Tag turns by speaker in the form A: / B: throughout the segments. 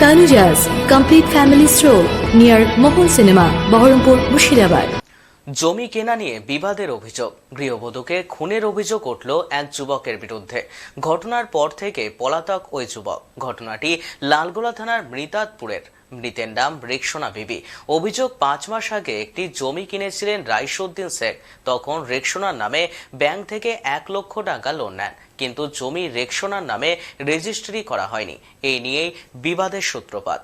A: Tanuja's complete family stroll near Mohol Cinema, Baharampur, Mushirabad.
B: জমি কেনা নিয়ে বিবাদের অভিযোগ। গৃহবধূকে খুনের অভিযোগ উঠল এক যুবকের বিরুদ্ধে। ঘটনার পর থেকে পলাতক ওই যুবক। ঘটনাটি লালগোলা থানার মৃতাতপুরের। মৃতের নাম রেকসোনা বিবি। অভিযোগ পাঁচ মাস আগে একটি জমি কিনেছিলেন রাইসুদ্দিন শেখ। তখন রেকসোনার নামে ব্যাংক থেকে এক লক্ষ টাকা লোন নেন। কিন্তু জমি রেকসোনার নামে রেজিস্ট্রি করা হয়নি। এই নিয়েই বিবাদের সূত্রপাত।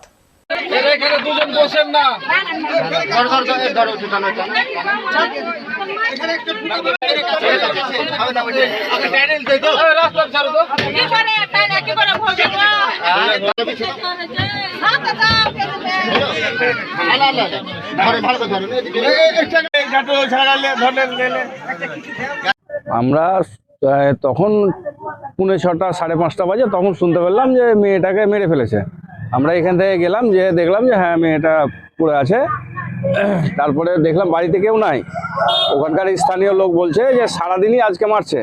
C: আমরা তখন পুনে ছটা, সাড়ে পাঁচটা বাজে, তখন শুনতে পেলাম যে মেয়েটাকে মেরে ফেলেছে। আমরা এখান থেকে গেলাম যে দেখলাম যে হ্যাঁ মেয়েটা পড়ে আছে। তারপরে দেখলাম বাড়িতে কেউ নাই। ওখানকার স্থানীয় লোক বলছে যে, সারাদিনই আজকে মারছে।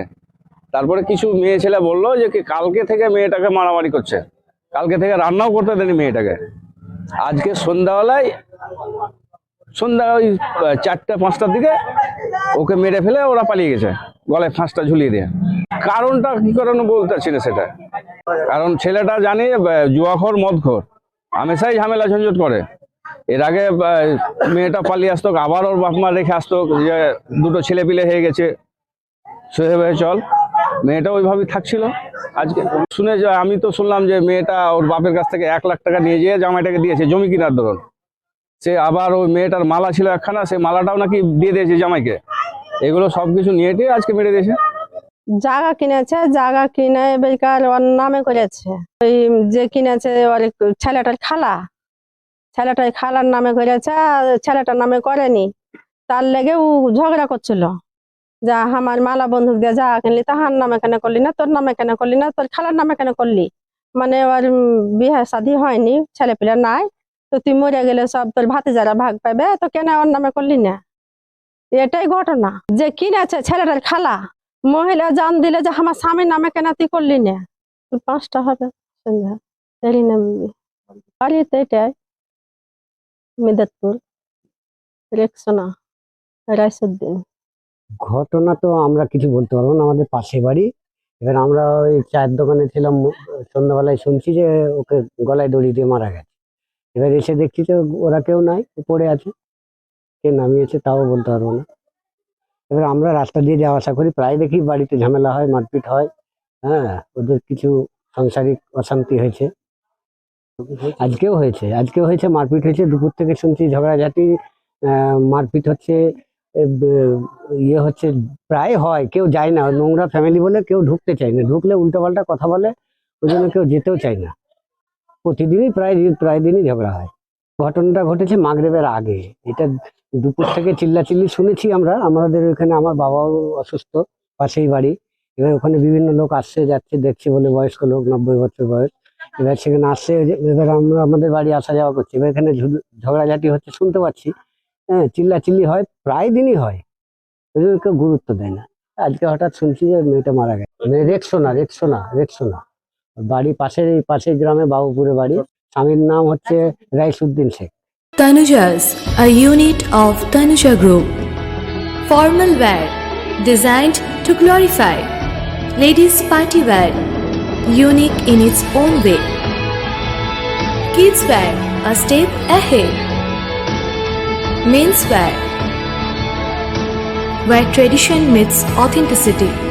C: তারপরে কিছু মেয়ে ছেলে বলল যে কালকে থেকে মেয়েটাকে মারামারি করছে। কালকে থেকে রান্নাও করতে দেয়নি মেয়েটাকে। আজকে সন্ধ্যাবেলায়, সন্ধ্যা ওই চারটে, পাঁচটার দিকে ওকে মেরে ফেলে ওরা পালিয়ে গেছে। গলায় ফাঁসটা ঝুলিয়ে দিয়ে। কারণটা কি কারণে বলতে পারছি না সেটা। কারণ ছেলেটা জানে জুয়াখোর, মদখোর। হামেশাই ঝামেলা ঝঞ্ঝট করে। এর আগে মেয়েটা পালিয়ে আসতো, আবার ওর বাপ মা রেখে আসতো, যে দুটো ছেলে পিলে হয়ে গেছে। সেভাবে চল। মেয়েটা ওইভাবেই থাকছিল। আজকে শুনে আমি তো শুনলাম যে মেয়েটা ওর বাপের কাছ থেকে এক লাখ টাকা নিয়ে যেয়ে জামাইটাকে দিয়েছে, জমি কিনার দরুন। সে আবার ওই মেয়েটার মালা ছিল একখানা সেই মালাটাও নাকি দিয়ে দিয়েছে জামাইকে। এগুলো সব কিছু নিয়ে আজকে মেরে দিয়েছে।
D: জায়গা কিনেছে জায়গা কিনে বেকার ওর নামে করেছে। ওই যে কিনেছে ওর ছেলেটার খালা, ছেলেটার খালার নামে করেছে ছেলেটার নামে করেনি। তার লেগে ও ঝগড়া করছিল। যা আমার মালা বন্ধুক দিয়ে যা কিনলি, তাহার নামে কেন করলি না, তোর নামে কেন করলি না, তোর খালার নামে কেন করলি? মানে ওর বিয়ে শাদী হয়নি ছেলে পেলে নাই, তো তুই মরে গেলে সব তোর ভাতে যারা ভাগ পাবে তো কেন ওর নামে করলি না? এটাই ঘটনা। যে কিনেছে ছেলেটার খালা, মহিলা জান দিলে যে আমার স্বামীর নামে কেন তুই করলি না। পাঁচটা হবে, সন্ধ্যা বাড়িতে এটাই
E: ঘটনা তো আমরা কিছু বলতে পারব না, আমাদের পাশে বাড়ি। এবার আমরা ওই চায়ের দোকানে ছিলাম, সন্ধ্যাবেলায় শুনছি যে ওকে গলায় দড়ি দিয়ে মারা গেছে। এবার এসে দেখছি যে ওরা কেউ নাই পড়ে আছে। কে নামিয়েছে তাও বলতে পারব না। এবার আমরা রাস্তা দিয়ে যাওয়া আসা করি, প্রায় দেখি বাড়িতে ঝামেলা হয়, মারপিট হয় হ্যাঁ ওদের কিছু সাংসারিক অশান্তি হয়েছে। আজকেও হয়েছে আজকেও হয়েছে, মারপিট হয়েছে, দুপুর থেকে শুনছি ঝগড়াঝাটি মারপিট হচ্ছে ইয়ে হচ্ছে, প্রায় হয়, কেউ যায় না, নোংরা ফ্যামিলি বলে কেউ ঢুকতে চায় না, ঢুকলে উল্টোপাল্টা কথা বলে, ওই জন্য কেউ যেতেও চায় না। প্রতিদিনই প্রায় প্রায় দিনই ঝগড়া হয়। ঘটনাটা ঘটেছে মাগরেবের আগে। এটা দুপুর থেকে চিল্লাচিল্লি শুনেছি আমরা। আমাদের ওখানে আমার বাবাও অসুস্থ, পাশেই বাড়ি। এবার ওখানে বিভিন্ন লোক আসছে, যাচ্ছে, দেখছে বলে বয়স্ক লোক, নব্বই বছর বয়স। এবার সেখানে আসছে এবার আমরা, আমাদের বাড়ি আসা যাওয়া করছি। এবার এখানে ঝগড়াঝাটি হচ্ছে, শুনতে পাচ্ছি। হ্যাঁ চিল্লাচিল্লি হয়, প্রায় দিনই হয়। ওই কেউ গুরুত্ব দেয় না। আজকে হঠাৎ শুনছি যে মেয়েটা মারা গেছে। মানে রেক্সোনা রেক্সোনা রেক্সোনা। বাড়ি পাশের, এই পাশের গ্রামে বাবুপুরে বাড়ি। স্বামীর নাম হচ্ছে রাইসুদ্দিন Sheikh
A: Tanuja's, a unit of Tanuja Group. Formal wear, designed to glorify. Ladies' party wear, unique in its own way. Kids wear, a step ahead. Men's wear, where tradition meets authenticity.